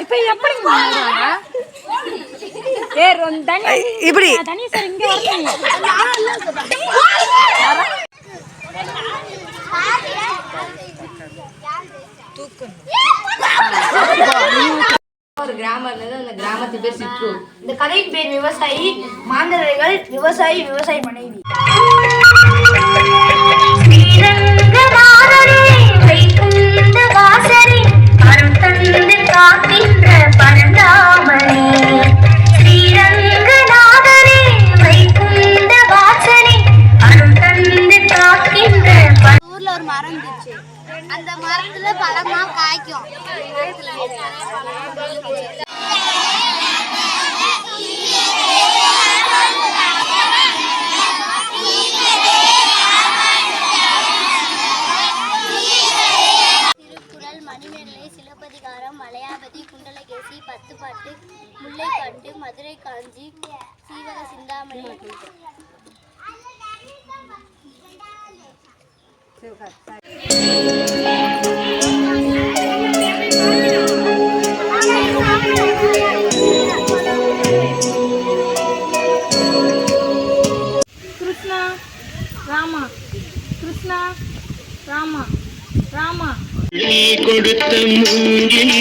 இப்ப எப்படி இப்படி. ஒரு கிராமம் இருந்தது அந்த கிராமத்து பேர் சிற்றூர். இந்த கதையின் பேர் விவசாயி மாந்தரைகள் விவசாயி விவசாயி மனைவி. மரம் இருந்துச்சு அந்த மரத்துல பழமா காய்க்கும். திருக்குறள் மணிமேகலை சிலப்பதிகாரம் மலையாபதி குண்டலகேசி பத்துப்பாட்டு முல்லைப்பாட்டு மதுரை காஞ்சி சீவக சிந்தாமணி. கிருஷ்ணா ராமா. கிருஷ்ணா ராமா. ராமா. நீ கொடுத்த மூங்கில்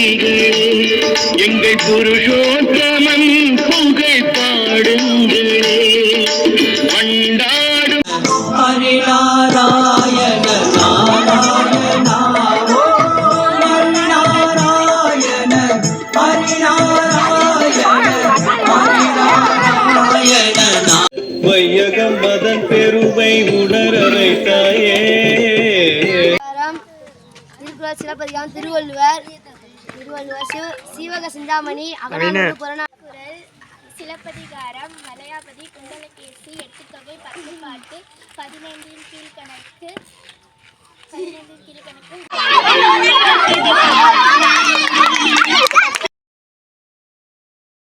எங்கள் புருஷோத்தமன் புகழ் பாடும். வையகம் மதன் பெருமை உணர வைத்தாயே திருக்குறள் சிலப்பதிகாரம் திருவள்ளுவர். திருவள்ளுவர் சிவ சீவக சிந்தாமணி அகநானூறு புறநானூறு. சிலப்பதிகாரம் மலையாபதி குண்டலகேசி எட்டுத்தொகை பத்து பாட்டு பதினைந்தின் கீழ்கணக்கு பதினைந்தின் கீழ்கணக்கு.